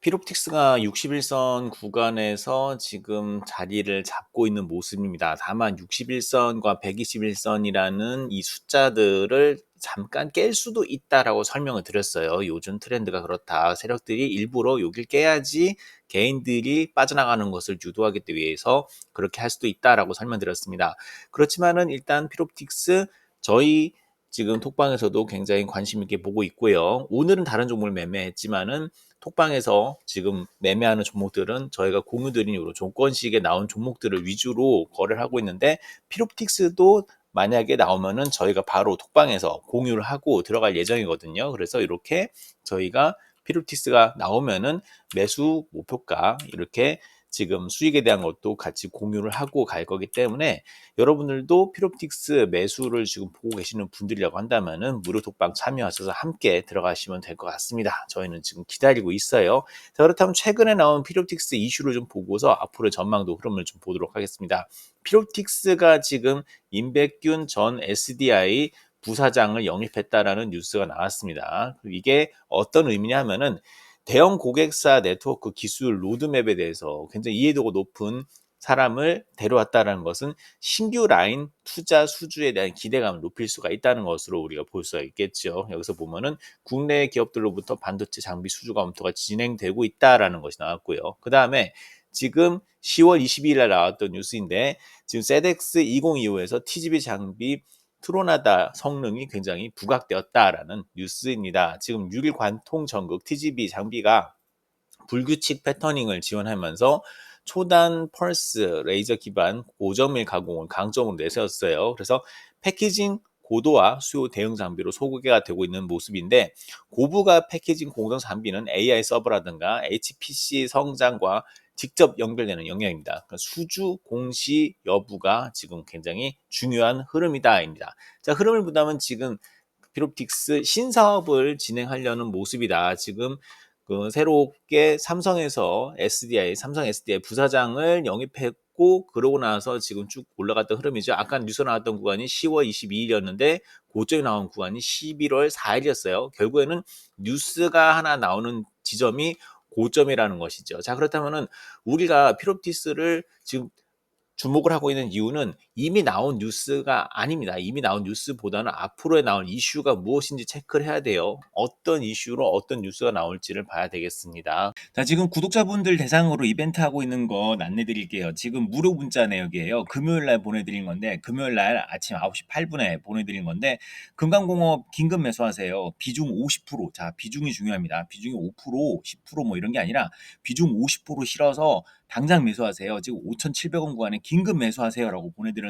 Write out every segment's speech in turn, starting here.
피롭틱스가 61선 구간에서 지금 자리를 잡고 있는 모습입니다. 다만 61선과 121선이라는 이 숫자들을 잠깐 깰 수도 있다라고 설명을 드렸어요. 요즘 트렌드가 그렇다. 세력들이 일부러 여길 깨야지 개인들이 빠져나가는 것을 유도하기 위해서 그렇게 할 수도 있다라고 설명드렸습니다. 그렇지만은 일단 피롭틱스 저희 지금 톡방에서도 굉장히 관심 있게 보고 있고요. 오늘은 다른 종목을 매매했지만은 톡방에서 지금 매매하는 종목들은 저희가 공유드린 요로 조건식에 나온 종목들을 위주로 거래를 하고 있는데 피롭틱스도 만약에 나오면은 저희가 바로 톡방에서 공유를 하고 들어갈 예정이거든요. 그래서 이렇게 저희가 피롭틱스가 나오면은 매수 목표가 이렇게 지금 수익에 대한 것도 같이 공유를 하고 갈 거기 때문에 여러분들도 피롭틱스 매수를 지금 보고 계시는 분들이라고 한다면은 무료 독방 참여하셔서 함께 들어가시면 될 것 같습니다. 저희는 지금 기다리고 있어요. 자, 그렇다면 최근에 나온 피롭틱스 이슈를 좀 보고서 앞으로 전망도 흐름을 좀 보도록 하겠습니다. 피롭틱스가 지금 임백균 전 SDI 부사장을 영입했다라는 뉴스가 나왔습니다. 이게 어떤 의미냐면은 대형 고객사 네트워크 기술 로드맵에 대해서 굉장히 이해도가 높은 사람을 데려왔다는 것은 신규 라인 투자 수주에 대한 기대감을 높일 수가 있다는 것으로 우리가 볼 수가 있겠죠. 여기서 보면은 국내 기업들로부터 반도체 장비 수주 검토가 진행되고 있다라는 것이 나왔고요. 그 다음에 지금 10월 22일 날 나왔던 뉴스인데 지금 세덱스 2025에서 TGV 장비 트로나다 성능이 굉장히 부각되었다라는 뉴스입니다. 지금 6일 관통 전극 TGB 장비가 불규칙 패터닝을 지원하면서 초단 펄스 레이저 기반 고점일 가공을 강점으로 내세웠어요. 그래서 패키징 고도화 수요 대응 장비로 소개가 되고 있는 모습인데 고부가 패키징 공정 장비는 AI 서버라든가 HPC 성장과 직접 연결되는 영역입니다. 그러니까 수주 공시 여부가 지금 굉장히 중요한 흐름이다입니다. 자, 흐름을 보자면 지금 피롭틱스 신사업을 진행하려는 모습이다. 지금 그 새롭게 삼성에서 SDI, 삼성 SDI 부사장을 영입했고 그러고 나서 지금 쭉 올라갔던 흐름이죠. 아까 뉴스 나왔던 구간이 10월 22일이었는데 고점이 나온 구간이 11월 4일이었어요. 결국에는 뉴스가 하나 나오는 지점이 고점이라는 것이죠. 자, 그렇다면은 우리가 피롭티스를 지금 주목을 하고 있는 이유는 이미 나온 뉴스가 아닙니다. 이미 나온 뉴스보다는 앞으로에 나올 이슈가 무엇인지 체크를 해야 돼요. 어떤 이슈로 어떤 뉴스가 나올지를 봐야 되겠습니다. 자, 지금 구독자분들 대상으로 이벤트 하고 있는 거 안내 드릴게요. 지금 무료 문자 내역이에요. 금요일 날 보내드린 건데, 금요일 날 아침 9시 8분에 보내드린 건데, 금강공업 긴급 매수하세요. 비중 50%. 자, 비중이 중요합니다. 비중이 5%, 10%뭐 이런 게 아니라 비중 50% 실어서 당장 매수하세요. 지금 5,700원 구간에 긴급 매수하세요라고 보내드렸는데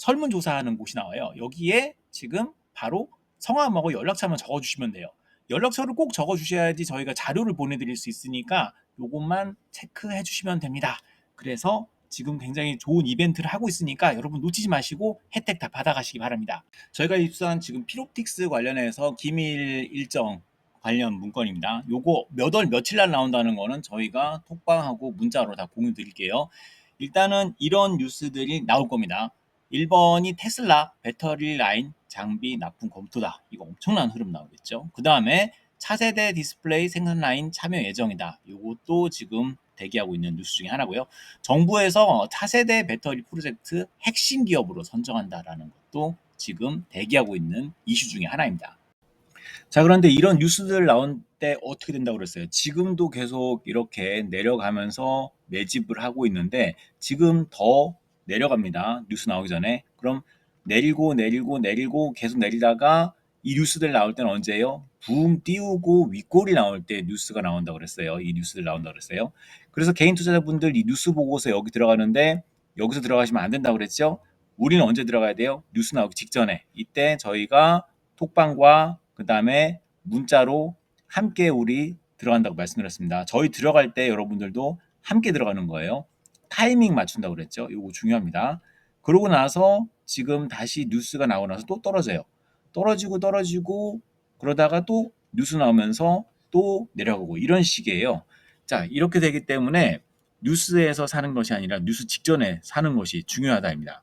설문조사하는 곳이 나와요. 여기에 지금 바로 성함하고 연락처만 적어주시면 돼요. 연락처를 꼭 적어주셔야지 저희가 자료를 보내드릴 수 있으니까 요것만 체크해 주시면 됩니다. 그래서 지금 굉장히 좋은 이벤트를 하고 있으니까 여러분 놓치지 마시고 혜택 다 받아가시기 바랍니다. 저희가 입수한 지금 피롭틱스 관련해서 기밀 일정 관련 문건입니다. 요거 몇 월 며칠 날 나온다는 거는 저희가 톡방하고 문자로 다 공유 드릴게요. 일단은 이런 뉴스들이 나올 겁니다. 1번이 테슬라 배터리 라인 장비 납품 검토다. 이거 엄청난 흐름 나오겠죠. 그 다음에 차세대 디스플레이 생산 라인 참여 예정이다. 이것도 지금 대기하고 있는 뉴스 중에 하나고요. 정부에서 차세대 배터리 프로젝트 핵심 기업으로 선정한다라는 것도 지금 대기하고 있는 이슈 중에 하나입니다. 자, 그런데 이런 뉴스들 나온 때 어떻게 된다고 그랬어요? 지금도 계속 이렇게 내려가면서 매집을 하고 있는데 지금 더 내려갑니다. 뉴스 나오기 전에. 그럼 내리고 내리고 내리고 계속 내리다가 이 뉴스들 나올 때는 언제예요? 붕 띄우고 윗골이 나올 때 뉴스가 나온다고 그랬어요. 이 뉴스들 나온다고 그랬어요. 그래서 개인 투자자분들 이 뉴스 보고서 여기 들어가는데 여기서 들어가시면 안 된다고 그랬죠? 우리는 언제 들어가야 돼요? 뉴스 나오기 직전에. 이때 저희가 톡방과 그 다음에 문자로 함께 우리 들어간다고 말씀드렸습니다. 저희 들어갈 때 여러분들도 함께 들어가는 거예요. 타이밍 맞춘다고 그랬죠. 이거 중요합니다. 그러고 나서 지금 다시 뉴스가 나오고 나서 또 떨어져요. 떨어지고 떨어지고 그러다가 또 뉴스 나오면서 또 내려가고 이런 식이에요. 자, 이렇게 되기 때문에 뉴스에서 사는 것이 아니라 뉴스 직전에 사는 것이 중요하다입니다.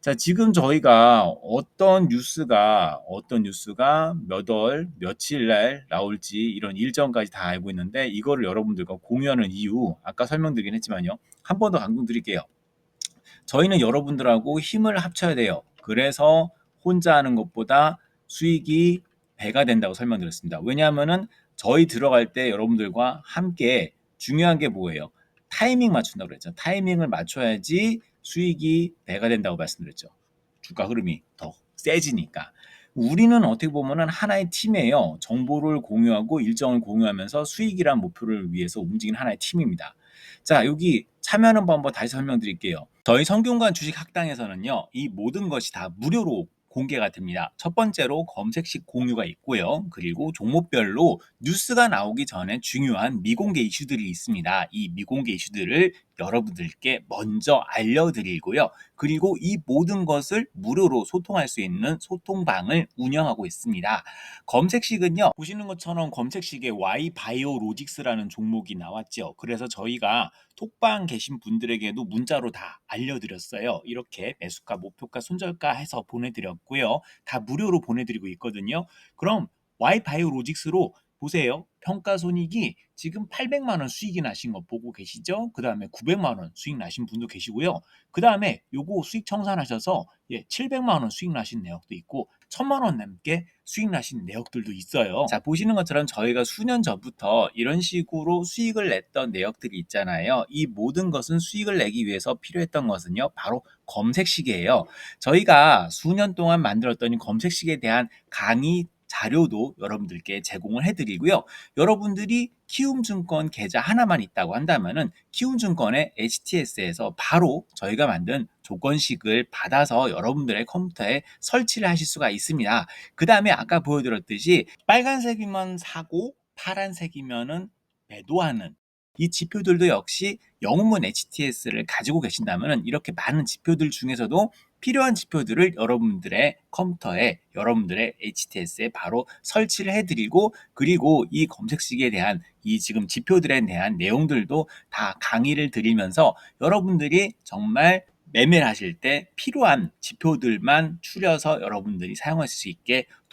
자, 지금 저희가 어떤 뉴스가 어떤 뉴스가 몇 월, 며칠 날 나올지 이런 일정까지 다 알고 있는데 이거를 여러분들과 공유하는 이유 아까 설명드리긴 했지만요. 한 번 더 강조드릴게요. 저희는 여러분들하고 힘을 합쳐야 돼요. 그래서 혼자 하는 것보다 수익이 배가 된다고 설명드렸습니다. 왜냐하면은 저희 들어갈 때 여러분들과 함께 중요한 게 뭐예요? 타이밍 맞춘다고 그랬죠. 타이밍을 맞춰야지 수익이 배가 된다고 말씀드렸죠. 주가 흐름이 더 세지니까. 우리는 어떻게 보면은 하나의 팀이에요. 정보를 공유하고 일정을 공유하면서 수익이란 목표를 위해서 움직이는 하나의 팀입니다. 자, 여기 참여하는 방법 다시 설명드릴게요. 저희 성균관 주식 학당에서는요, 이 모든 것이 다 무료로 공개가 됩니다. 첫 번째로 검색식 공유가 있고요. 그리고 종목별로 뉴스가 나오기 전에 중요한 미공개 이슈들이 있습니다. 이 미공개 이슈들을 여러분들께 먼저 알려드리고요. 그리고 이 모든 것을 무료로 소통할 수 있는 소통방을 운영하고 있습니다. 검색식은요, 보시는 것처럼 검색식에 Y 바이오로직스라는 종목이 나왔죠. 그래서 저희가 톡방 계신 분들에게도 문자로 다 알려드렸어요. 이렇게 매수가, 목표가, 손절가 해서 보내드렸고요. 다 무료로 보내드리고 있거든요. 그럼 Y 바이오로직스로 보세요. 평가 손익이 지금 800만 원 수익이 나신 거 보고 계시죠? 그 다음에 900만 원 수익 나신 분도 계시고요. 그 다음에 요거 수익 청산하셔서 예, 700만 원 수익 나신 내역도 있고 1000만 원 넘게 수익 나신 내역들도 있어요. 자, 보시는 것처럼 저희가 수년 전부터 이런 식으로 수익을 냈던 내역들이 있잖아요. 이 모든 것은 수익을 내기 위해서 필요했던 것은요. 바로 검색식이에요. 저희가 수년 동안 만들었던 이 검색식에 대한 강의 자료도 여러분들께 제공을 해드리고요. 여러분들이 키움증권 계좌 하나만 있다고 한다면은 키움증권의 HTS에서 바로 저희가 만든 조건식을 받아서 여러분들의 컴퓨터에 설치를 하실 수가 있습니다. 그 다음에 아까 보여드렸듯이 빨간색이면 사고 파란색이면은 매도하는 이 지표들도 역시 영문 HTS를 가지고 계신다면 이렇게 많은 지표들 중에서도 필요한 지표들을 여러분들의 컴퓨터에 여러분들의 HTS에 바로 설치를 해드리고 그리고 이 검색식에 대한 이 지금 지표들에 대한 내용들도 다 강의를 드리면서 여러분들이 정말 매매를 하실 때 필요한 지표들만 추려서 여러분들이 사용하실 수 있게